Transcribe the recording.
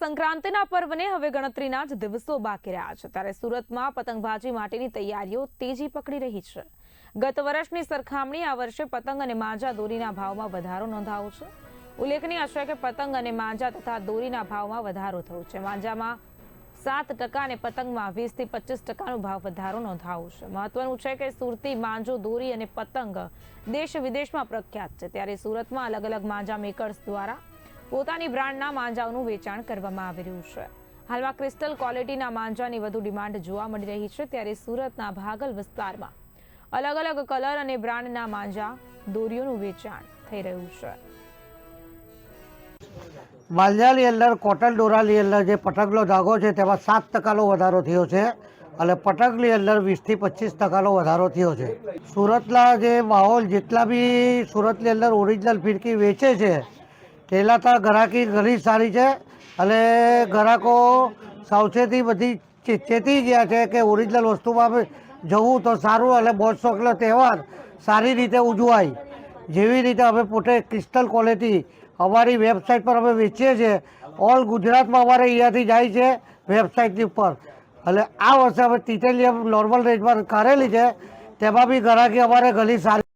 સંક્રાંતિના પર્વને હવે ગણતરીના જ દિવસો બાકી રહ્યા છે. ત્યારે સુરતમાં પતંગબાજી માટેની તૈયારીઓ તેજી પકડી રહી છે. ગત વર્ષની સરખામણી આ વર્ષે પતંગ અને માંજા દોરીના ભાવમાં વધારો નોંધાયો છે. ઉલ્લેખનીય છે કે પતંગ અને માંજા તથા દોરીના ભાવમાં વધારો થયો છે. માંજામાં સાત ટકા અને પતંગમાં વીસથી પચીસ ટકાનો ભાવ વધારો નોંધાયો છે. મહત્વનું છે કે સુરતી, માંજો, દોરી અને પતંગ દેશ વિદેશમાં પ્રખ્યાત છે. ત્યારે સુરતમાં અલગ અલગ માંજા મેકર્સ દ્વારા પોતાની બ્રાન્ડના માંજાઓનું વેચાણ કરવામાં આવી રહ્યું છે. હાલમાં ક્રિસ્ટલ ક્વોલિટીના માંજાની વધુ ડિમાન્ડ જોવા મળી રહી છે ત્યારે સુરતના ભાગલ વિસ્તારમાં અલગ અલગ કલર અને બ્રાન્ડના માંજા દોરીઓનું વેચાણ થઈ રહ્યું છે. માંજાની અંદર કોટન દોરાની અંદર જે પટકનો ધાગો છે તેમાં સાત ટકાનો વધારો થયો છે અને પતંગની અંદર વીસથી પચીસ ટકાનો વધારો થયો છે. સુરતના જે માહોલ જેટલા બી સુરતની અંદર ઓરિજિનલ ફિરકી વેચે છે તેના તો ગ્રાહકી ઘણી સારી છે અને ગ્રાહકો સાવચેતી બધી ચેતી ગયા છે કે ઓરિજિનલ વસ્તુમાં જવું તો સારું અને શોખનો તહેવાર સારી રીતે ઉજવાય. જેવી રીતે અમે પોતે ક્રિસ્ટલ ક્વોલિટી અમારી વેબસાઇટ પર અમે વેચીએ છીએ, ઓલ ગુજરાતમાં અમારે અહીંયાથી જાય છે વેબસાઇટની ઉપર. એટલે આ વર્ષે અમે ટિટેલિયમ નોર્મલ રેન્જમાં કાઢેલી છે, તેમાં બી ગ્રાહકી અમારે ઘણી સારી